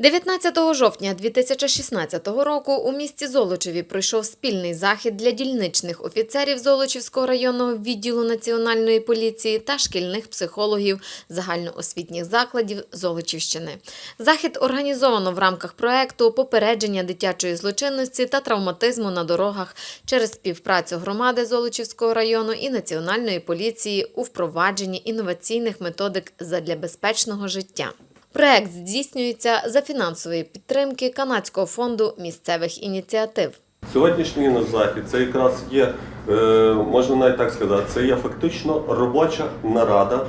19 жовтня 2016 року у місті Золочеві пройшов спільний захід для дільничних офіцерів Золочівського районного відділу національної поліції та шкільних психологів загальноосвітніх закладів Золочівщини. Захід організовано в рамках проекту попередження дитячої злочинності та травматизму на дорогах через співпрацю громади Золочівського району і національної поліції у впровадженні інноваційних методик задля безпечного життя. Проект здійснюється за фінансової підтримки канадського фонду місцевих ініціатив. Сьогоднішній наш захід це якраз є, е, можна навіть так сказати, це є фактично робоча нарада, е,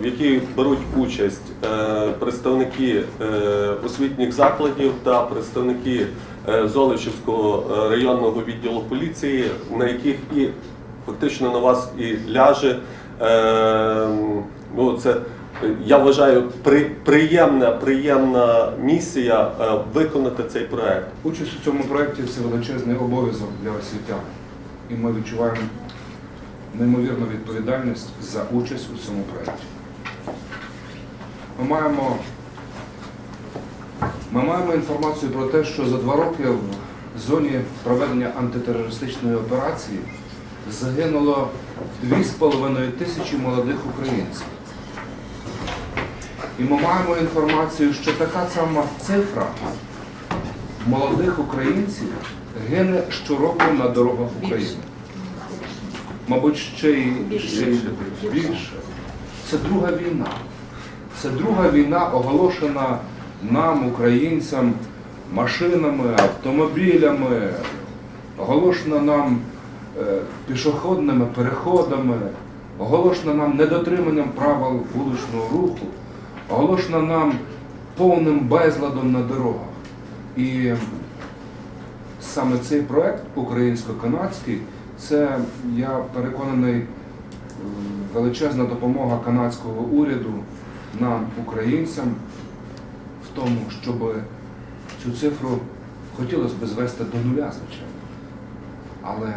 в якій беруть участь е, представники освітніх закладів та представники Золочівського районного відділу поліції, на яких і фактично на вас і ляже. Ну, це я вважаю при, приємна, приємна місія е, виконати цей проект. Участь у цьому проєкті це величезний обов'язок для освітян. І ми відчуваємо неймовірну відповідальність за участь у цьому проєкті. Ми маємо, ми маємо інформацію про те, що за два роки в зоні проведення антитерористичної операції загинуло 2,5 тисячі молодих українців. І ми маємо інформацію, що така сама цифра молодих українців гине щороку на дорогах України. Мабуть, ще й ще й більше. Це друга війна. Це друга війна, оголошена нам, українцям, машинами, автомобілями, оголошена нам е, пішохідними переходами, оголошена нам недотриманням правил вуличного руху, оголошена нам повним безладом на дорогах. І саме цей проект українсько-канадський, це, я переконаний, величезна допомога канадського уряду нам, українцям, в тому, щоб цю цифру хотілося б звести до нуля, звичайно. Але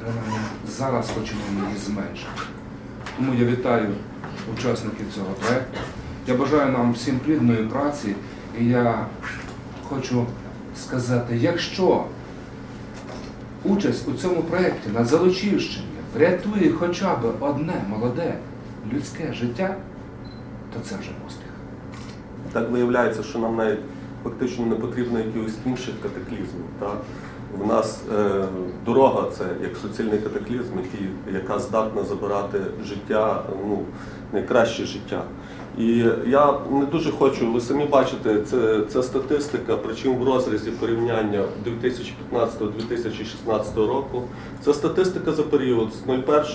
принаймні зараз хочемо її зменшити. Тому я вітаю учасників цього проекту. Я бажаю нам всім плідної праці, і я хочу сказати, якщо участь у цьому проєкті на Золочівщині врятує хоча б одне молоде людське життя, то це вже успіх. Так виявляється, що нам навіть фактично не потрібно якихось інших катаклізмів. Так? В нас е, дорога це як суцільний катаклізм, який, яка здатна забирати життя, ну, найкраще життя. І я не дуже хочу, ви самі бачите, це, це статистика, причому в розрізі порівняння 2015-2016 року. Це статистика за період з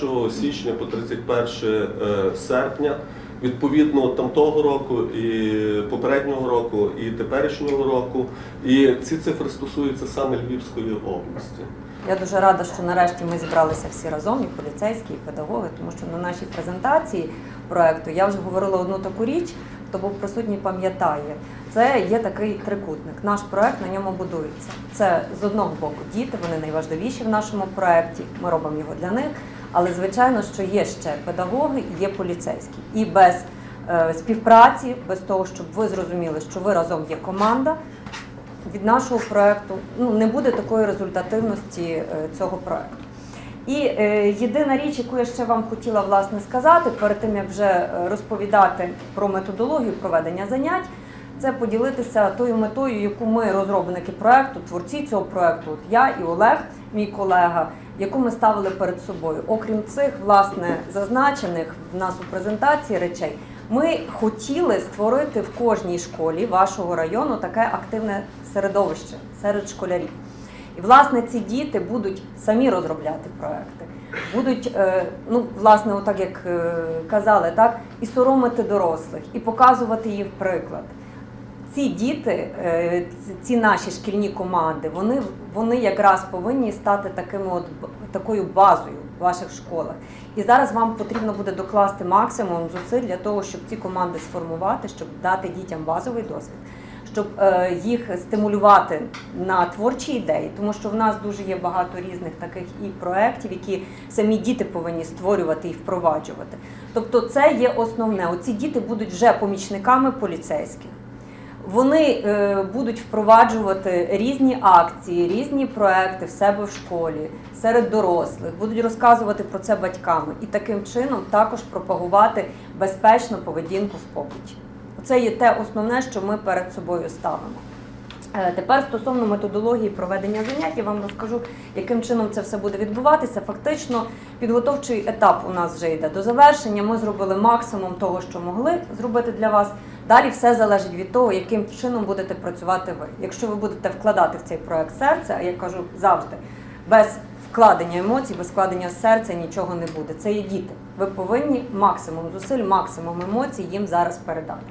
01 січня по 31 е, серпня. Відповідно там того року, і попереднього року, і теперішнього року. І ці цифри стосуються саме Львівської області. Я дуже рада, що нарешті ми зібралися всі разом, і поліцейські, і педагоги, тому що на нашій презентації проекту я вже говорила одну таку річ, хто був присутній, пам'ятає. Це є такий трикутник. Наш проект на ньому будується. Це з одного боку діти, вони найважливіші в нашому проекті. Ми робимо його для них. Але звичайно, що є ще педагоги і є поліцейські. І без е, співпраці, без того, щоб ви зрозуміли, що ви разом є команда, від нашого проекту ну, не буде такої результативності е, цього проекту. І е, єдина річ, яку я ще вам хотіла власне сказати, перед тим як вже е, розповідати про методологію проведення занять, це поділитися тою метою, яку ми, розробники проекту, творці цього проекту, от я і Олег, мій колега, яку ми ставили перед собою. Окрім цих власне зазначених в нас у презентації речей, ми хотіли створити в кожній школі вашого району таке активне середовище серед школярів. І власне ці діти будуть самі розробляти проекти, будуть, е, ну власне, отак як е, казали, так і соромити дорослих, і показувати їм приклад. Ці діти, е, ці- наші шкільні команди, вони, вони якраз повинні стати такими от такою базою ваших школах. І зараз вам потрібно буде докласти максимум зусиль для того, щоб ці команди сформувати, щоб дати дітям базовий досвід, щоб е, їх стимулювати на творчі ідеї, тому що в нас дуже є багато різних таких і проєктів, які самі діти повинні створювати і впроваджувати. Тобто, це є основне. Оці діти будуть вже помічниками поліцейських. Вони е, будуть впроваджувати різні акції, різні проекти в себе в школі, серед дорослих, будуть розказувати про це батьками і таким чином також пропагувати безпечну поведінку в побуті. Це є те основне, що ми перед собою ставимо. Е, Тепер стосовно методології проведення занять, я вам розкажу, яким чином це все буде відбуватися. Фактично, підготовчий етап у нас вже йде до завершення. Ми зробили максимум того, що могли зробити для вас. Далі все залежить від того, яким чином будете працювати ви. Якщо ви будете вкладати в цей проект серце, а я кажу завжди, без вкладення емоцій, без вкладення серця нічого не буде. Це є діти. Ви повинні максимум зусиль, максимум емоцій їм зараз передати.